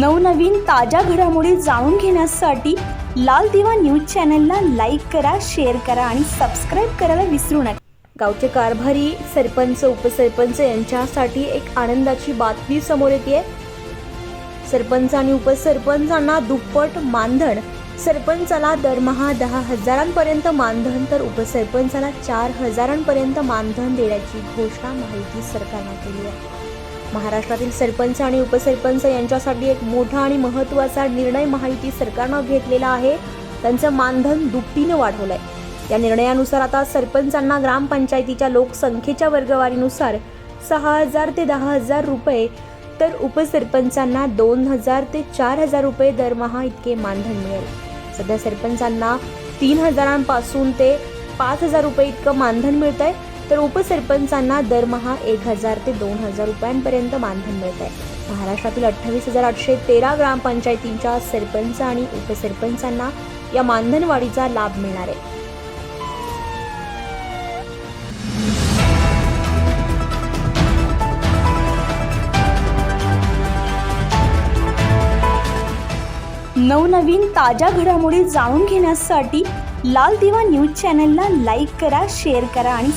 नवनवीन ताज्या घडामोडी जाणून घेण्यासाठी लाल दिवा न्यूज चॅनलला लाईक करा शेअर करा आणि सबस्क्राईब करायला विसरू नका. गावचे कारभारी सरपंच उपसरपंच यांच्यासाठी एक आनंदाची बातमी समोर येते. सरपंच आणि उपसरपंचांना दुप्पट मानधन. सरपंचाला दरमहा दहा हजारांपर्यंत मानधन तर उपसरपंचाला चार हजारांपर्यंत मानधन देण्याची घोषणा माहिती सरकारनं केली आहे. महाराष्ट्रातील सरपंच आणि उपसरपंच यांच्यासाठी एक मोठा आणि महत्त्वाचा निर्णय माहिती सरकारनं घेतलेला आहे. त्यांचं मानधन दुपटीनं वाढवलंय. या निर्णयानुसार आता सरपंचांना ग्रामपंचायतीच्या लोकसंख्येच्या वर्गवारीनुसार सहा हजार ते दहा हजार रुपये तर उपसरपंचांना दोन हजार ते चार हजार रुपये दरमहा इतके मानधन मिळेल. सध्या सरपंचांना तीन हजारांपासून ते पाच हजार रुपये इतकं मानधन मिळत आहे तर उपसरपंचांना दरमहा एक हजार ते दोन हजार रुपयांपर्यंत मानधन मिळत आहे महाराष्ट्रातील अठ्ठावीस हजार आठशे तेरा ग्रामपंचायतींच्या सरपंच आणि उपसरपंचांना या मानधनवाढीचा लाभ मिळणार आहे. नवनवीन ताज्या घडामोडी जाणून घेण्यासाठी लाल दिवा न्यूज चॅनलला लाईक करा शेअर करा आणि